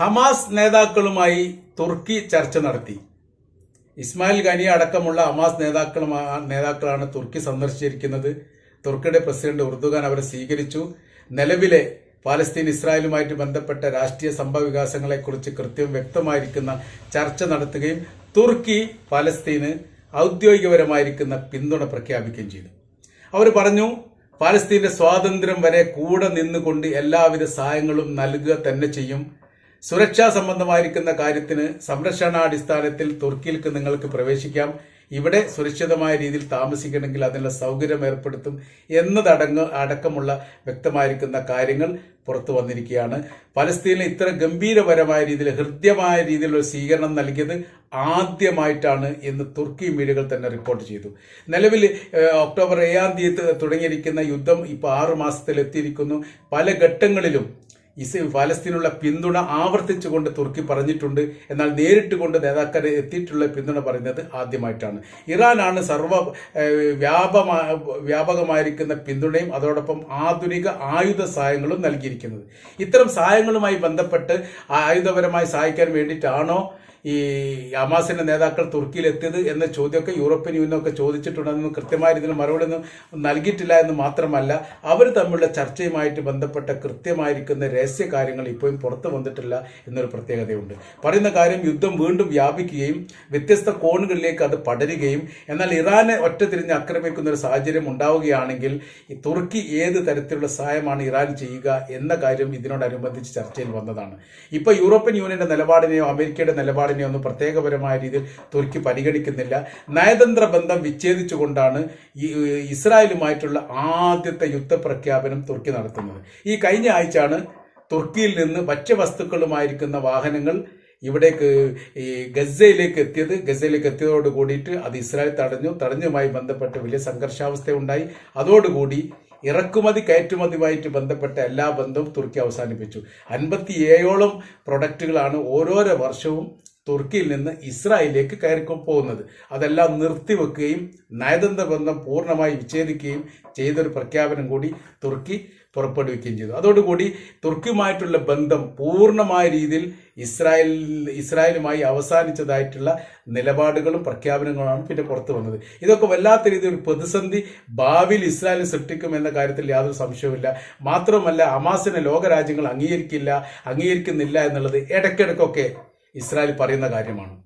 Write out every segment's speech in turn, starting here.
Hamas നേതാക്കളുമായി തുർക്കി ചർച്ച നടത്തി. ഇസ്മായിൽ ഖനി അടക്കമുള്ള ഹമാസ് നേതാക്കളുമാ നേതാക്കളാണ് തുർക്കി സന്ദർശിച്ചിരിക്കുന്നത്. തുർക്കിയുടെ പ്രസിഡന്റ് ഉർദുഖാൻ അവരെ സ്വീകരിച്ചു. നിലവിലെ പാലസ്തീൻ ഇസ്രായേലുമായിട്ട് ബന്ധപ്പെട്ട രാഷ്ട്രീയ സംഭവ വികാസങ്ങളെക്കുറിച്ച് കൃത്യം വ്യക്തമായിരിക്കുന്ന ചർച്ച നടത്തുകയും തുർക്കി പാലസ്തീന് ഔദ്യോഗികപരമായിരിക്കുന്ന പിന്തുണ പ്രഖ്യാപിക്കുകയും ചെയ്തു. അവർ പറഞ്ഞു പാലസ്തീന്റെ സ്വാതന്ത്ര്യം വരെ കൂടെ നിന്നുകൊണ്ട് എല്ലാവിധ സഹായങ്ങളും നൽകുക തന്നെ ചെയ്യും. സുരക്ഷാ സംബന്ധമായിരിക്കുന്ന കാര്യത്തിന് സംരക്ഷണാടിസ്ഥാനത്തിൽ തുർക്കിയിലേക്ക് നിങ്ങൾക്ക് പ്രവേശിക്കാം. ഇവിടെ സുരക്ഷിതമായ രീതിയിൽ താമസിക്കണമെങ്കിൽ അതിനുള്ള സൗകര്യം ഏർപ്പെടുത്തും എന്നതടങ്ങ് അടക്കമുള്ള വ്യക്തമായിരിക്കുന്ന കാര്യങ്ങൾ പുറത്തു വന്നിരിക്കുകയാണ്. പലസ്തീനിൽ ഇത്ര ഗംഭീരപരമായ രീതിയിൽ ഹൃദ്യമായ രീതിയിലുള്ള സ്വീകരണം നൽകിയത് ആദ്യമായിട്ടാണ് എന്ന് തുർക്കി മീഡിയകൾ തന്നെ റിപ്പോർട്ട് ചെയ്തു. നിലവിൽ ഒക്ടോബർ ഏഴാം തീയതി തുടങ്ങിയിരിക്കുന്ന യുദ്ധം ഇപ്പോൾ ആറു മാസത്തിൽ എത്തിയിരിക്കുന്നു പല ഘട്ടങ്ങളിലും ഇസ് ഫലസ്തീനുള്ള പിന്തുണ ആവർത്തിച്ചുകൊണ്ട് തുർക്കി പറഞ്ഞിട്ടുണ്ട്. എന്നാൽ നേരിട്ട് കൊണ്ട് നേതാക്കൾ എത്തിയിട്ടുള്ള പിന്തുണ പറയുന്നത് ആദ്യമായിട്ടാണ്. ഇറാനാണ് സർവ വ്യാപമാ വ്യാപകമായിരിക്കുന്ന പിന്തുണയും അതോടൊപ്പം ആധുനിക ആയുധ സഹായങ്ങളും നൽകിയിരിക്കുന്നത്. ഇത്തരം സഹായങ്ങളുമായി ബന്ധപ്പെട്ട് ആയുധപരമായി സഹായിക്കാൻ വേണ്ടിയിട്ടാണോ ഈ ഹമാസിന്റെ നേതാക്കൾ തുർക്കിയിൽ എത്തിയത് എന്ന ചോദ്യമൊക്കെ യൂറോപ്യൻ യൂണിയനൊക്കെ ചോദിച്ചിട്ടുണ്ടെന്നും കൃത്യമായ രീതിയിൽ മറുപടി ഒന്നും നൽകിയിട്ടില്ല എന്ന് മാത്രമല്ല അവർ തമ്മിലുള്ള ചർച്ചയുമായിട്ട് ബന്ധപ്പെട്ട കൃത്യമായിരിക്കുന്ന രഹസ്യ കാര്യങ്ങൾ ഇപ്പോഴും പുറത്തു വന്നിട്ടില്ല എന്നൊരു പ്രത്യേകതയുണ്ട്. പറയുന്ന കാര്യം യുദ്ധം വീണ്ടും വ്യാപിക്കുകയും വ്യത്യസ്ത കോണുകളിലേക്ക് അത് പടരുകയും എന്നാൽ ഇറാനെ ഒറ്റ തിരിഞ്ഞ് ആക്രമിക്കുന്ന ഒരു സാഹചര്യം ഉണ്ടാവുകയാണെങ്കിൽ ഈ തുർക്കി ഏത് തരത്തിലുള്ള സഹായമാണ് ഇറാൻ ചെയ്യുക എന്ന കാര്യം ഇതിനോടനുബന്ധിച്ച് ചർച്ചയിൽ വന്നതാണ്. ഇപ്പൊ യൂറോപ്യൻ യൂണിയന്റെ നിലപാടിനെയോ അമേരിക്കയുടെ നിലപാടിനെയോ ഒന്നും പ്രത്യേകപരമായ രീതിയിൽ തുർക്കി പരിഗണിക്കുന്നില്ല. നയതന്ത്ര ബന്ധം വിച്ഛേദിച്ചുകൊണ്ടാണ് ഈ ഇസ്രായേലുമായിട്ടുള്ള ആദ്യത്തെ യുദ്ധപ്രഖ്യാപനം തുർക്കി നടത്തുന്നത്. ഈ കഴിഞ്ഞ ആഴ്ചയാണ് തുർക്കിയിൽ നിന്ന് ഭക്ഷ്യവസ്തുക്കളുമായിരിക്കുന്ന വാഹനങ്ങൾ ഇവിടേക്ക് ഈ ഗസയിലേക്ക് എത്തിയത്. ഗസയിലേക്ക് എത്തിയതോട് കൂടിയിട്ട് അത് ഇസ്രായേൽ തടഞ്ഞു. തടഞ്ഞുമായി ബന്ധപ്പെട്ട് വലിയ സംഘർഷാവസ്ഥ ഉണ്ടായി അതോടുകൂടി ഇറക്കുമതി കയറ്റുമതിയുമായിട്ട് ബന്ധപ്പെട്ട എല്ലാ ബന്ധവും തുർക്കി അവസാനിപ്പിച്ചു. അൻപത്തി ഏഴോളം പ്രൊഡക്റ്റുകളാണ് ഓരോരോ വർഷവും തുർക്കിയിൽ നിന്ന് ഇസ്രായേലിലേക്ക് കയറിക്കൊപ്പോകുന്നത് പോകുന്നത്. അതെല്ലാം നിർത്തിവെക്കുകയും നയതന്ത്ര ബന്ധം പൂർണമായി വിച്ഛേദിക്കുകയും ചെയ്തൊരു പ്രഖ്യാപനം കൂടി തുർക്കി പുറപ്പെടുവിക്കുകയും ചെയ്തു. അതോടുകൂടി തുർക്കിയുമായിട്ടുള്ള ബന്ധം പൂർണമായ രീതിയിൽ ഇസ്രായേൽ ഇസ്രായേലുമായി അവസാനിച്ചതായിട്ടുള്ള നിലപാടുകളും പ്രഖ്യാപനങ്ങളുമാണ് പിന്നെ പുറത്തു വന്നത്. ഇതൊക്കെ വല്ലാത്ത രീതിയിൽ ഒരു പ്രതിസന്ധി ഭാവിയിൽ ഇസ്രായേൽ സൃഷ്ടിക്കും എന്ന കാര്യത്തിൽ യാതൊരു സംശയവുമില്ല. മാത്രമല്ല അമാസിനെ ലോകരാജ്യങ്ങൾ അംഗീകരിക്കില്ല അംഗീകരിക്കുന്നില്ല എന്നുള്ളത് ഇടയ്ക്കിടയ്ക്കൊക്കെ ഇസ്രായേൽ പറയുന്ന കാര്യമാണ്.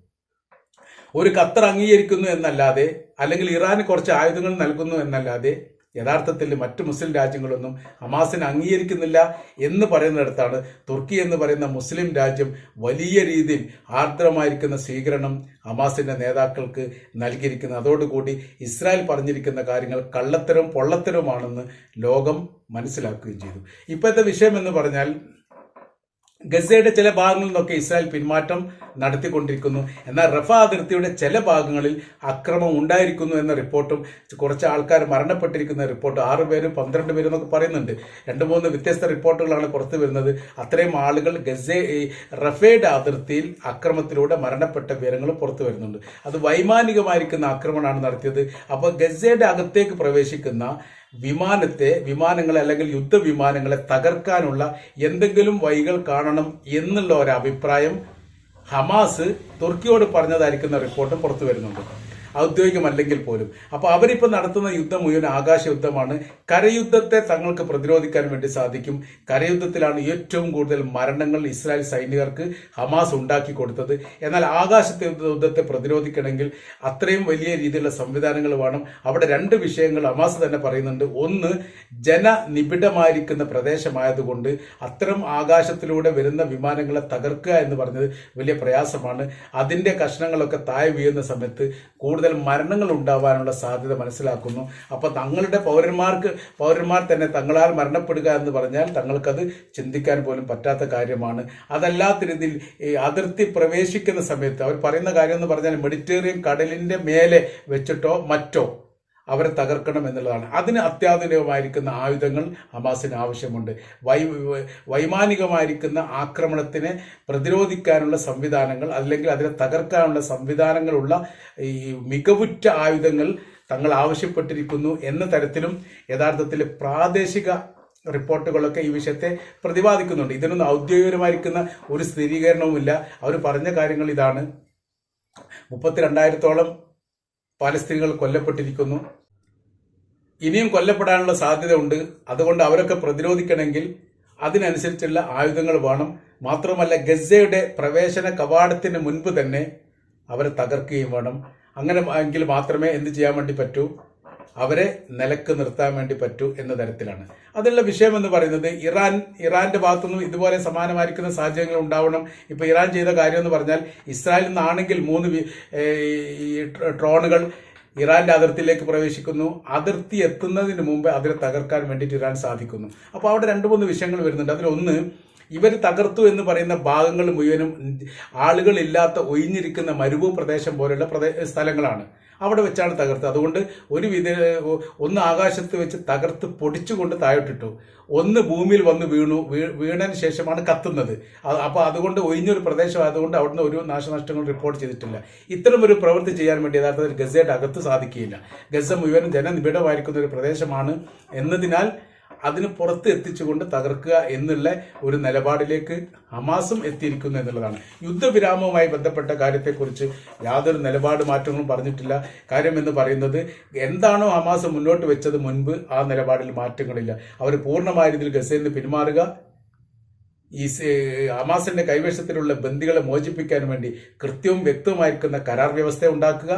ഒരു ഖത്തർ അംഗീകരിക്കുന്നു എന്നല്ലാതെ അല്ലെങ്കിൽ ഇറാന് കുറച്ച് ആയുധങ്ങൾ നൽകുന്നു എന്നല്ലാതെ യഥാർത്ഥത്തിൽ മറ്റ് മുസ്ലിം രാജ്യങ്ങളൊന്നും ഹമാസിനെ അംഗീകരിക്കുന്നില്ല എന്ന് പറയുന്നിടത്താണ് തുർക്കി എന്ന് പറയുന്ന മുസ്ലിം രാജ്യം വലിയ രീതിയിൽ ആർദ്രമായിരിക്കുന്ന സ്വീകരണം ഹമാസിന്റെ നേതാക്കൾക്ക് നൽകിയിരിക്കുന്നത്. അതോടുകൂടി ഇസ്രായേൽ പറഞ്ഞിരിക്കുന്ന കാര്യങ്ങൾ കള്ളത്തരവും പൊള്ളത്തരവുമാണെന്ന് ലോകം മനസ്സിലാക്കുകയും ചെയ്തു. ഇപ്പോഴത്തെ വിഷയം എന്ന് പറഞ്ഞാൽ ഗസയുടെ ചില ഭാഗങ്ങളിൽ നിന്നൊക്കെ ഇസ്രായേൽ പിന്മാറ്റം നടത്തിക്കൊണ്ടിരിക്കുന്നു. എന്നാൽ റഫ അതിർത്തിയുടെ ചില ഭാഗങ്ങളിൽ അക്രമം ഉണ്ടായിരിക്കുന്നു എന്ന റിപ്പോർട്ടും കുറച്ച് ആൾക്കാർ മരണപ്പെട്ടിരിക്കുന്ന റിപ്പോർട്ട് ആറ് പേരും പന്ത്രണ്ട് പേരും എന്നൊക്കെ പറയുന്നുണ്ട്. രണ്ട് മൂന്ന് വ്യത്യസ്ത റിപ്പോർട്ടുകളാണ് പുറത്തു വരുന്നത്. അത്രയും ആളുകൾ ഗസ റഫയുടെ അതിർത്തിയിൽ അക്രമത്തിലൂടെ മരണപ്പെട്ട വിവരങ്ങൾ പുറത്തു വരുന്നുണ്ട്. അത് വൈമാനികമായിരിക്കുന്ന ആക്രമണമാണ് നടത്തിയത്. അപ്പോൾ ഗസയുടെ അകത്തേക്ക് പ്രവേശിക്കുന്ന വിമാനത്തെ വിമാനങ്ങളെ അല്ലെങ്കിൽ യുദ്ധവിമാനങ്ങളെ തകർക്കാനുള്ള എന്തെങ്കിലും വഴികൾ കാണണം എന്നുള്ള ഒരു അഭിപ്രായം ഹമാസ് തുർക്കിയോട് പറഞ്ഞതായിരിക്കുന്ന റിപ്പോർട്ട് പുറത്തു വരുന്നുണ്ട്. ഔദ്യോഗികമല്ലെങ്കിൽ പോലും. അപ്പോൾ അവരിപ്പോൾ നടത്തുന്ന യുദ്ധം മുഴുവൻ ആകാശ യുദ്ധമാണ് കരയുദ്ധത്തെ തങ്ങൾക്ക് പ്രതിരോധിക്കാൻ വേണ്ടി സാധിക്കും. കരയുദ്ധത്തിലാണ് ഏറ്റവും കൂടുതൽ മരണങ്ങൾ ഇസ്രായേൽ സൈനികർക്ക് ഹമാസ് ഉണ്ടാക്കി കൊടുത്തത്. എന്നാൽ ആകാശത്തെ യുദ്ധത്തെ പ്രതിരോധിക്കണമെങ്കിൽ അത്രയും വലിയ രീതിയിലുള്ള സംവിധാനങ്ങൾ വേണം. അവിടെ രണ്ട് വിഷയങ്ങൾ ഹമാസ് തന്നെ പറയുന്നുണ്ട്. ഒന്ന് ജനനിബിഡമായിരിക്കുന്ന പ്രദേശമായതുകൊണ്ട് അത്തരം ആകാശത്തിലൂടെ വരുന്ന വിമാനങ്ങളെ തകർക്കുക എന്ന് പറഞ്ഞത് വലിയ പ്രയാസമാണ്. അതിന്റെ കഷ്ണങ്ങളൊക്കെ താഴെ വീഴുന്ന സമയത്ത് കൂടുതൽ മരണങ്ങൾ ഉണ്ടാവാനുള്ള സാധ്യത മനസ്സിലാക്കുന്നു. അപ്പോൾ തങ്ങളുടെ പൗരന്മാർക്ക് പൗരന്മാർ തന്നെ തങ്ങളാൽ മരണപ്പെടുക എന്ന് പറഞ്ഞാൽ തങ്ങൾക്കത് ചിന്തിക്കാൻ പോലും പറ്റാത്ത കാര്യമാണ്. അതല്ലാത്ത രീതിയിൽ ഈ അതിർത്തി പ്രവേശിക്കുന്ന സമയത്ത് അവർ പറയുന്ന കാര്യം എന്ന് പറഞ്ഞാൽ മെഡിറ്ററേനിയൻ കടലിന്റെ മേലെ വെച്ചിട്ടോ മറ്റോ അവരെ തകർക്കണം എന്നുള്ളതാണ്. അതിന് അത്യാധുനികമായിരിക്കുന്ന ആയുധങ്ങൾ ഹമാസിന് ആവശ്യമുണ്ട്. വൈ വൈമാനികമായിരിക്കുന്ന ആക്രമണത്തിനെ പ്രതിരോധിക്കാനുള്ള സംവിധാനങ്ങൾ അല്ലെങ്കിൽ അതിനെ തകർക്കാനുള്ള സംവിധാനങ്ങളുള്ള ഈ മികവുറ്റ ആയുധങ്ങൾ തങ്ങൾ ആവശ്യപ്പെട്ടിരിക്കുന്നു എന്ന തരത്തിലും യഥാർത്ഥത്തിൽ പ്രാദേശിക റിപ്പോർട്ടുകളൊക്കെ ഈ വിഷയത്തെ പ്രതിപാദിക്കുന്നുണ്ട്. ഇതിനൊന്നും ഔദ്യോഗികമായിരിക്കുന്ന ഒരു സ്ഥിരീകരണവുമില്ല. അവർ പറഞ്ഞ കാര്യങ്ങൾ ഇതാണ്. മുപ്പത്തിരണ്ടായിരത്തോളം പാലസ്തീനികൾ കൊല്ലപ്പെട്ടിരിക്കുന്നു. ഇനിയും കൊല്ലപ്പെടാനുള്ള സാധ്യത ഉണ്ട് അതുകൊണ്ട് അവരൊക്കെ പ്രതിരോധിക്കണമെങ്കിൽ അതിനനുസരിച്ചുള്ള ആയുധങ്ങൾ വേണം. മാത്രമല്ല ഗസയുടെ പ്രവേശന കവാടത്തിന് മുൻപ് തന്നെ അവരെ തകർക്കുകയും വേണം. അങ്ങനെ എങ്കിൽ മാത്രമേ എന്ത് ചെയ്യാൻ വേണ്ടി പറ്റൂ? അവരെ നിലയ്ക്ക് നിർത്താൻ വേണ്ടി പറ്റൂ എന്ന തരത്തിലാണ്. അതിലുള്ള വിഷയം എന്ന് പറയുന്നത് ഇറാൻ ഇറാന്റെ ഭാഗത്തുനിന്നും ഇതുപോലെ സമാനമായിരിക്കുന്ന സാഹചര്യങ്ങൾ ഉണ്ടാവണം. ഇപ്പൊ ഇറാൻ ചെയ്ത കാര്യം എന്ന് പറഞ്ഞാൽ ഇസ്രായേലിൽ നിന്നാണെങ്കിൽ മൂന്ന് ട്രോണുകൾ ഇറാന്റെ അതിർത്തിയിലേക്ക് പ്രവേശിക്കുന്നു. അതിർത്തി എത്തുന്നതിന് മുമ്പ് അതിനെ തകർക്കാൻ വേണ്ടിയിട്ട് ഇറാൻ സാധിക്കുന്നു. അപ്പോൾ അവിടെ രണ്ട് മൂന്ന് വിഷയങ്ങൾ വരുന്നുണ്ട്. അതിലൊന്ന് ഇവർ തകർത്തു എന്ന് പറയുന്ന ഭാഗങ്ങൾ മുഴുവനും ആളുകളില്ലാത്ത ഒഴിഞ്ഞിരിക്കുന്ന മരുഭൂ പ്രദേശം പോലെയുള്ള പ്രദേ സ്ഥലങ്ങളാണ്. അവിടെ വെച്ചാണ് തകർത്തത്. അതുകൊണ്ട് ഒരു വിധ ഒന്ന് ആകാശത്ത് വെച്ച് തകർത്ത് പൊടിച്ചുകൊണ്ട് താഴോട്ടിട്ടു. ഒന്ന് ഭൂമിയിൽ വന്ന് വീണു വീണതിന് ശേഷമാണ് കത്തുന്നത്. അപ്പോൾ അതുകൊണ്ട് ഒഴിഞ്ഞൊരു പ്രദേശം ആയതുകൊണ്ട് അവിടുന്ന് ഒരു നാശനഷ്ടങ്ങൾ റിപ്പോർട്ട് ചെയ്തിട്ടില്ല. ഇത്തരം ഒരു പ്രവൃത്തി ചെയ്യാൻ വേണ്ടി യഥാർത്ഥത്തിൽ ഗസയുടെ അകത്ത് സാധിക്കുകയില്ല. ഗസ മുഴുവനും ജനനിബിഡമായിരിക്കുന്ന ഒരു പ്രദേശമാണ് എന്നതിനാൽ അതിന് പുറത്ത് എത്തിച്ചുകൊണ്ട് തകർക്കുക എന്നുള്ള ഒരു നിലപാടിലേക്ക് ഹമാസും എത്തിയിരിക്കുന്നു എന്നുള്ളതാണ്. യുദ്ധവിരാമവുമായി ബന്ധപ്പെട്ട കാര്യത്തെക്കുറിച്ച് യാതൊരു നിലപാട് മാറ്റങ്ങളും പറഞ്ഞിട്ടില്ല. കാര്യം എന്ന് പറയുന്നത് എന്താണോ ഹമാസ് മുന്നോട്ട് വെച്ചത് മുൻപ് ആ നിലപാടിൽ മാറ്റങ്ങളില്ല. അവർ പൂർണമായ രീതിയിൽ ഗസയിൽ നിന്ന് പിന്മാറുക ഈ ഹമാസിന്റെ കൈവശത്തിലുള്ള ബന്ദികളെ മോചിപ്പിക്കാൻ വേണ്ടി കൃത്യവും വ്യക്തവുമായിരിക്കുന്ന കരാർ വ്യവസ്ഥ ഉണ്ടാക്കുക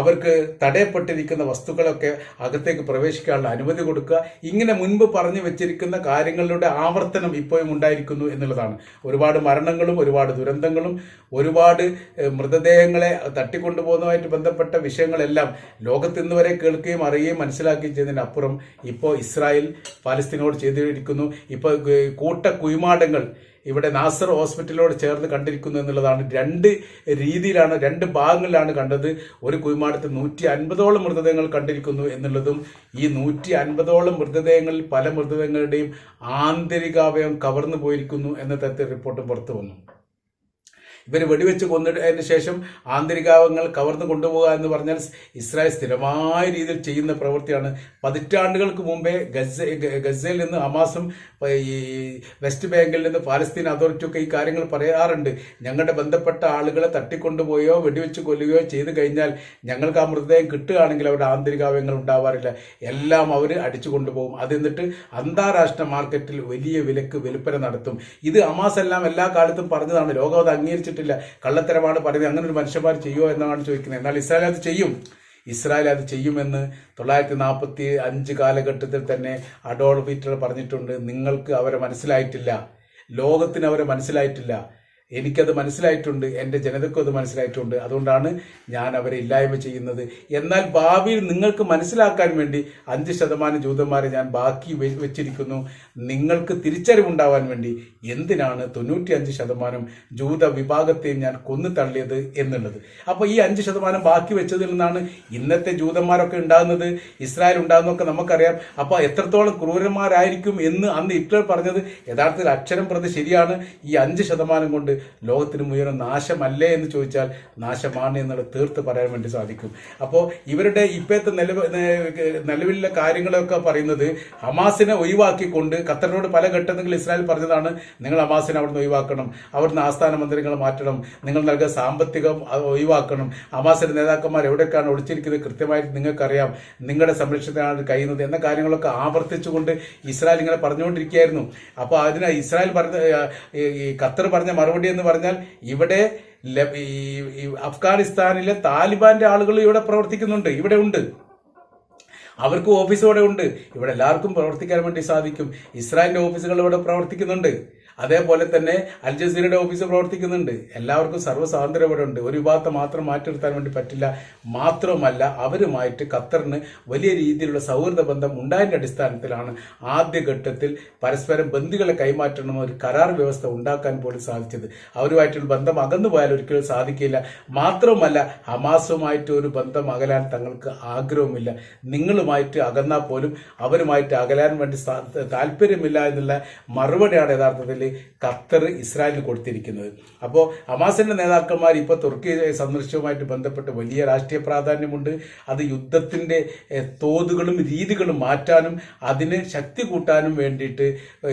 അവർക്ക് തടയപ്പെട്ടിരിക്കുന്ന വസ്തുക്കളൊക്കെ അകത്തേക്ക് പ്രവേശിക്കാനുള്ള അനുമതി കൊടുക്കുക. ഇങ്ങനെ മുൻപ് പറഞ്ഞു വെച്ചിരിക്കുന്ന കാര്യങ്ങളുടെ ആവർത്തനം ഇപ്പോഴും ഉണ്ടായിരിക്കുന്നു എന്നുള്ളതാണ്. ഒരുപാട് മരണങ്ങളും ഒരുപാട് ദുരന്തങ്ങളും ഒരുപാട് മൃതദേഹങ്ങളെ തട്ടിക്കൊണ്ടുപോകുന്നതുമായിട്ട് ബന്ധപ്പെട്ട വിഷയങ്ങളെല്ലാം ലോകത്ത് ഇന്ന് വരെ കേൾക്കുകയും അറിയുകയും മനസ്സിലാക്കുകയും ചെയ്യുന്നതിനപ്പുറം ഇപ്പോൾ ഇസ്രായേൽ പാലസ്തീനോട് ചെയ്തിരിക്കുന്നു. ഇപ്പോൾ കൂട്ട കുയ്മാടങ്ങൾ ഇവിടെ നാസർ ഹോസ്പിറ്റലിനോട് ചേർന്ന് കണ്ടിരിക്കുന്നു എന്നുള്ളതാണ് രണ്ട് രീതിയിലാണ് രണ്ട് ഭാഗങ്ങളിലാണ് കണ്ടത്. ഒരു കുഴിമാടത്ത് നൂറ്റി അൻപതോളം മൃതദേഹങ്ങൾ കണ്ടിരിക്കുന്നു എന്നുള്ളതും ഈ നൂറ്റി അൻപതോളം മൃതദേഹങ്ങളിൽ പല മൃതദേഹങ്ങളുടെയും ആന്തരികാവയം കവർന്നു പോയിരിക്കുന്നു എന്ന തരത്തിൽ റിപ്പോർട്ട് പുറത്തു വന്നു. ഇവർ വെടിവെച്ച് കൊന്നിട്ടതിന് ശേഷം ആന്തരികാവങ്ങൾ കവർന്നു കൊണ്ടുപോകുക എന്ന് പറഞ്ഞാൽ ഇസ്രായേൽ സ്ഥിരമായ രീതിയിൽ ചെയ്യുന്ന പ്രവൃത്തിയാണ്. പതിറ്റാണ്ടുകൾക്ക് മുമ്പേ ഗസ ഗസയിൽ നിന്ന് ഹമാസും ഈ വെസ്റ്റ് ബാങ്കിൽ നിന്ന് പാലസ്തീൻ അതോറിറ്റിയൊക്കെ ഈ കാര്യങ്ങൾ പറയാറുണ്ട്. ഞങ്ങളുടെ ബന്ധപ്പെട്ട ആളുകളെ തട്ടിക്കൊണ്ടുപോയോ വെടിവെച്ച് കൊല്ലുകയോ ചെയ്തു കഴിഞ്ഞാൽ ഞങ്ങൾക്ക് ആ മൃതദേഹം കിട്ടുകയാണെങ്കിൽ അവരുടെ ആന്തരികാവയങ്ങൾ ഉണ്ടാവാറില്ല. എല്ലാം അവർ അടിച്ചു കൊണ്ടുപോകും. അത് എന്നിട്ട് അന്താരാഷ്ട്ര മാർക്കറ്റിൽ വലിയ വിലക്ക് വിൽപ്പന നടത്തും. ഇത് ഹമാസ് എല്ലാം എല്ലാ കാലത്തും പറഞ്ഞതാണ്. ലോകം അത് അംഗീകരിച്ചിട്ടില്ല കള്ളത്തരമാണ് പറയുന്നത്. അങ്ങനെ ഒരു മനുഷ്യന്മാർ ചെയ്യുമോ എന്നാണ് ചോദിക്കുന്നത്. എന്നാൽ ഇസ്രായേൽ അത് ചെയ്യും. ഇസ്രായേൽ അത് ചെയ്യുമെന്ന് തൊള്ളായിരത്തി നാൽപ്പത്തി അഞ്ച് കാലഘട്ടത്തിൽ തന്നെ അഡോൾഫ് ഹിറ്റ്ലർ പറഞ്ഞിട്ടുണ്ട്. നിങ്ങൾക്ക് അവരെ മനസ്സിലായിട്ടില്ല. ലോകത്തിന് അവരെ മനസ്സിലായിട്ടില്ല. എനിക്കത് മനസ്സിലായിട്ടുണ്ട് എന്റെ ജനതയ്ക്കും അത് മനസ്സിലായിട്ടുണ്ട്. അതുകൊണ്ടാണ് ഞാൻ അവരെ ഇല്ലായ്മ ചെയ്യുന്നത്. എന്നാൽ ഭാവിയിൽ നിങ്ങൾക്ക് മനസ്സിലാക്കാൻ വേണ്ടി അഞ്ച് ശതമാനം ജൂതന്മാരെ ഞാൻ ബാക്കി വെച്ചിരിക്കുന്നു. നിങ്ങൾക്ക് തിരിച്ചറിവുണ്ടാവാൻ വേണ്ടി എന്തിനാണ് തൊണ്ണൂറ്റി അഞ്ച് ശതമാനം ജൂത വിഭാഗത്തെയും ഞാൻ കൊന്നു തള്ളിയത് എന്നുള്ളത്? അപ്പോൾ ഈ അഞ്ച് ശതമാനം ബാക്കി വെച്ചതിൽ നിന്നാണ് ഇന്നത്തെ ജൂതന്മാരൊക്കെ ഉണ്ടാകുന്നത് ഇസ്രായേൽ ഉണ്ടാകുന്നതൊക്കെ നമുക്കറിയാം. അപ്പോൾ എത്രത്തോളം ക്രൂരന്മാരായിരിക്കും എന്ന് അന്ന് ഹിറ്റ്ലർ പറഞ്ഞത് യഥാർത്ഥത്തിൽ അക്ഷരം പ്രതി ശരിയാണ്. ഈ അഞ്ച് ശതമാനം കൊണ്ട് ലോകത്തിന് മുഴുവൻ നാശമല്ലേ എന്ന് ചോദിച്ചാൽ നാശമാണ് എന്നുള്ളത് തീർത്ത് പറയാൻ വേണ്ടി സാധിക്കും. അപ്പോൾ ഇവരുടെ ഇപ്പോഴത്തെ നിലവ് നിലവിലുള്ള കാര്യങ്ങളൊക്കെ പറയുന്നത് ഹമാസിനെ ഒഴിവാക്കിക്കൊണ്ട് ഖത്തറിനോട് പല ഘട്ടങ്ങളിൽ ഇസ്രായേൽ പറഞ്ഞതാണ് നിങ്ങൾ ഹമാസിനെ അവിടുന്ന് ഒഴിവാക്കണം അവിടുന്ന് ആസ്ഥാന മന്ദിരങ്ങൾ മാറ്റണം നിങ്ങൾ നൽകുക സാമ്പത്തികം ഒഴിവാക്കണം ഹമാസിന്റെ നേതാക്കന്മാർ എവിടെയൊക്കെയാണ് ഒളിച്ചിരിക്കുന്നത് കൃത്യമായിട്ട് നിങ്ങൾക്കറിയാം നിങ്ങളുടെ സംരക്ഷണത്തിനാണ് കഴിയുന്നത് എന്ന കാര്യങ്ങളൊക്കെ ആവർത്തിച്ചുകൊണ്ട് ഇസ്രായേൽ ഇങ്ങനെ പറഞ്ഞുകൊണ്ടിരിക്കുകയായിരുന്നു. അപ്പോൾ അതിന് ഇസ്രായേൽ പറഞ്ഞ ഖത്തർ പറഞ്ഞ മറുപടി എന്ന് പറഞ്ഞാൽ ഇവിടെ അഫ്ഗാനിസ്ഥാനിലെ താലിബാന്റെ ആളുകൾ ഇവിടെ പ്രവർത്തിക്കുന്നുണ്ട്. ഇവിടെ ഉണ്ട്. അവർക്ക് ഓഫീസ് ഇവിടെ ഉണ്ട്. ഇവിടെ എല്ലാവർക്കും പ്രവർത്തിക്കാൻ വേണ്ടി സാധിക്കും. ഇസ്രായേലിന്റെ ഓഫീസുകൾ ഇവിടെ പ്രവർത്തിക്കുന്നുണ്ട്. അതേപോലെ തന്നെ അൽ ജസീറയുടെ ഓഫീസ് പ്രവർത്തിക്കുന്നുണ്ട്. എല്ലാവർക്കും സർവ സ്വാതന്ത്ര്യം ഇവിടെ ഉണ്ട്. ഒരു വിഭാഗത്തെ മാത്രം മാറ്റി നിർത്താൻ വേണ്ടി പറ്റില്ല. മാത്രമല്ല അവരുമായിട്ട് ഖത്തറിന് വലിയ രീതിയിലുള്ള സൗഹൃദ ബന്ധം ഉണ്ടായതിന്റെ അടിസ്ഥാനത്തിലാണ് ആദ്യഘട്ടത്തിൽ പരസ്പരം ബന്ധുക്കളെ കൈമാറ്റണം ഒരു കരാർ വ്യവസ്ഥ ഉണ്ടാക്കാൻ പോലും സാധിച്ചത്. അവരുമായിട്ടുള്ള ബന്ധം അകന്നു പോയാൽ ഒരിക്കലും സാധിക്കില്ല. മാത്രമല്ല ഹമാസുമായിട്ട് ഒരു ബന്ധം അകലാൻ തങ്ങൾക്ക് ആഗ്രഹമില്ല നിങ്ങളുമായിട്ട് അകന്നാൽ പോലും അവരുമായിട്ട് അകലാൻ വേണ്ടി താല്പര്യമില്ല എന്നുള്ള മറുപടിയാണ് യഥാർത്ഥത്തിൽ ഖത്തർ ഇസ്രായേലിന് കൊടുത്തിരിക്കുന്നത്. അപ്പോൾ ഹമാസിന്റെ നേതാക്കന്മാർ ഇപ്പോൾ തുർക്കി സന്ദർശനവുമായിട്ട് ബന്ധപ്പെട്ട് വലിയ രാഷ്ട്രീയ പ്രാധാന്യമുണ്ട്. അത് യുദ്ധത്തിന്റെ തോതുകളും രീതികളും മാറ്റാനും അതിന് ശക്തി കൂട്ടാനും വേണ്ടിയിട്ട്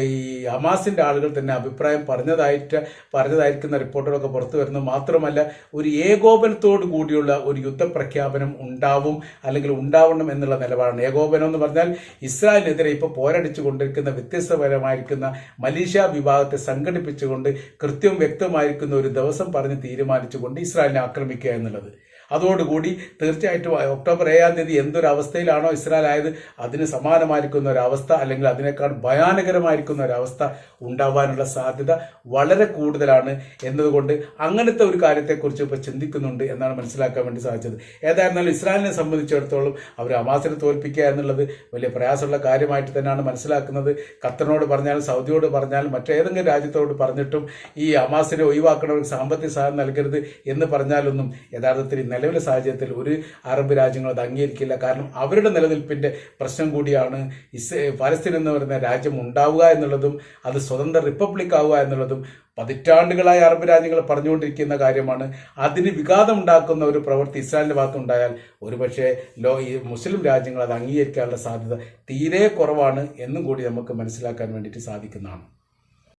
ഈ ഹമാസിന്റെ ആളുകൾ തന്നെ അഭിപ്രായം പറഞ്ഞതായിട്ട് പറഞ്ഞതായിരിക്കുന്ന റിപ്പോർട്ടുകളൊക്കെ പുറത്തു വരുന്നത് മാത്രമല്ല ഒരു ഏകോപനത്തോടു കൂടിയുള്ള ഒരു യുദ്ധപ്രഖ്യാപനം ഉണ്ടാവും അല്ലെങ്കിൽ ഉണ്ടാവണം എന്നുള്ള നിലപാടാണ്. ഏകോപനം എന്ന് പറഞ്ഞാൽ ഇസ്രായേലിനെതിരെ ഇപ്പോൾ പോരടിച്ചു കൊണ്ടിരിക്കുന്ന വ്യത്യസ്തപരമായിരിക്കുന്ന മലീഷ്യ വിഭാഗത്തെ സംഘടിപ്പിച്ചുകൊണ്ട് കൃത്യവും വ്യക്തമായിരിക്കുന്ന ഒരു ദിവസം പറഞ്ഞ് തീരുമാനിച്ചുകൊണ്ട് ഇസ്രായേലിനെ ആക്രമിക്കുക എന്നുള്ളത്. അതോടുകൂടി തീർച്ചയായിട്ടും ഒക്ടോബർ ഏഴാം തീയതി എന്തൊരു അവസ്ഥയിലാണോ ഇസ്രായേൽ ആയത് അതിന് സമാനമായിരിക്കുന്ന ഒരു അവസ്ഥ അല്ലെങ്കിൽ അതിനേക്കാൾ ഭയാനകരമായിരിക്കുന്ന ഒരു അവസ്ഥ ഉണ്ടാവാനുള്ള സാധ്യത വളരെ കൂടുതലാണ് എന്നതുകൊണ്ട് അങ്ങനത്തെ ഒരു കാര്യത്തെക്കുറിച്ച് ഇപ്പോൾ ചിന്തിക്കുന്നുണ്ട് എന്നാണ് മനസ്സിലാക്കാൻ വേണ്ടി സാധിച്ചത്. ഏതായിരുന്നാലും ഇസ്രായേലിനെ സംബന്ധിച്ചിടത്തോളം അവർ ഹമാസിനെ തോൽപ്പിക്കുക എന്നുള്ളത് വലിയ പ്രയാസമുള്ള കാര്യമായിട്ട് തന്നെയാണ് മനസ്സിലാക്കുന്നത്. ഖത്തറിനോട് പറഞ്ഞാലും സൗദിയോട് പറഞ്ഞാലും മറ്റേതെങ്കിലും രാജ്യത്തോട് പറഞ്ഞിട്ടും ഈ അമാസിനെ ഒഴിവാക്കണവർക്ക് സാമ്പത്തിക സഹായം നൽകരുത് എന്ന് പറഞ്ഞാലൊന്നും യഥാർത്ഥത്തിൽ നിലവിലെ സാഹചര്യത്തിൽ ഒരു അറബ് രാജ്യങ്ങൾ അത് അംഗീകരിക്കില്ല. കാരണം അവരുടെ നിലനിൽപ്പിന്റെ പ്രശ്നം കൂടിയാണ് ഇസ് പാലസ്തീൻ എന്ന് പറയുന്ന രാജ്യം ഉണ്ടാവുക എന്നുള്ളതും അത് സ്വതന്ത്ര റിപ്പബ്ലിക് ആവുക എന്നുള്ളതും പതിറ്റാണ്ടുകളായി അറബ് രാജ്യങ്ങൾ പറഞ്ഞുകൊണ്ടിരിക്കുന്ന കാര്യമാണ്. അതിന് വിഘാതം ഉണ്ടാക്കുന്ന ഒരു പ്രവൃത്തി ഇസ്രായേലിന്റെ ഭാഗത്തുണ്ടായാൽ ഒരുപക്ഷെ ലോ ഈ മുസ്ലിം രാജ്യങ്ങൾ അത് അംഗീകരിക്കാനുള്ള സാധ്യത തീരെ കുറവാണ് എന്നും കൂടി നമുക്ക് മനസ്സിലാക്കാൻ വേണ്ടിയിട്ട് സാധിക്കുന്നതാണ്.